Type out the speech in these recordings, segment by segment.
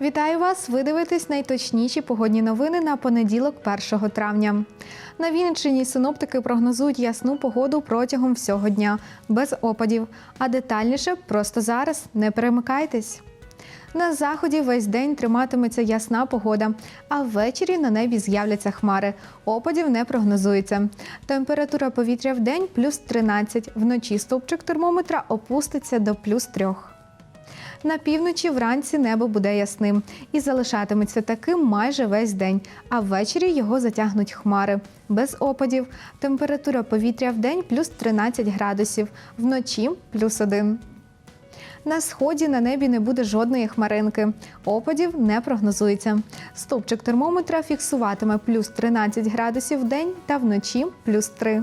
Вітаю вас! Ви дивитесь найточніші погодні новини на понеділок, 1 травня. На Вінниччині синоптики прогнозують ясну погоду протягом всього дня, без опадів. А детальніше просто зараз не перемикайтесь. На заході весь день триматиметься ясна погода, а ввечері на небі з'являться хмари. Опадів не прогнозується. Температура повітря в день плюс 13, вночі стовпчик термометра опуститься до плюс 3. На півночі вранці небо буде ясним і залишатиметься таким майже весь день, а ввечері його затягнуть хмари. Без опадів. Температура повітря в день плюс 13 градусів, вночі плюс 1. На сході на небі не буде жодної хмаринки. Опадів не прогнозується. Стовпчик термометра фіксуватиме плюс 13 градусів в день та вночі плюс 3.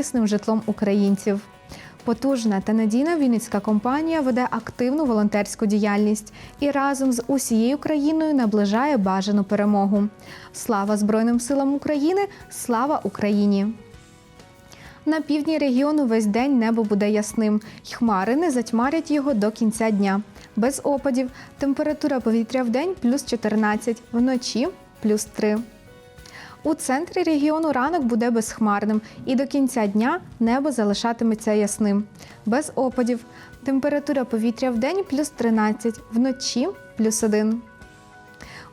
житлом українців. Потужна та надійна вінницька компанія веде активну волонтерську діяльність і разом з усією країною наближає бажану перемогу. Слава Збройним силам України! Слава Україні! На півдні регіону весь день небо буде ясним, хмари не затьмарять його до кінця дня. Без опадів. Температура повітря в день плюс 14, вночі плюс 3. У центрі регіону ранок буде безхмарним, і до кінця дня небо залишатиметься ясним. Без опадів. Температура повітря в день плюс 13, вночі плюс 1.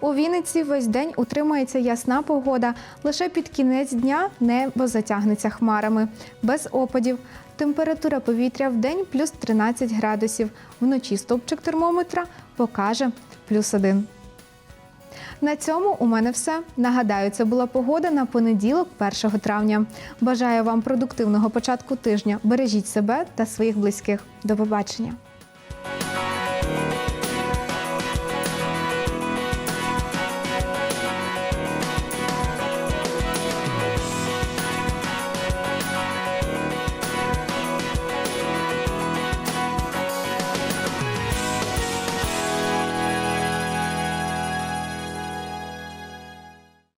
У Вінниці весь день утримується ясна погода. Лише під кінець дня небо затягнеться хмарами. Без опадів. Температура повітря в день плюс 13 градусів. Вночі стовпчик термометра покаже плюс 1. На цьому у мене все. Нагадаю, це була погода на понеділок, 1 травня. Бажаю вам продуктивного початку тижня. Бережіть себе та своїх близьких. До побачення.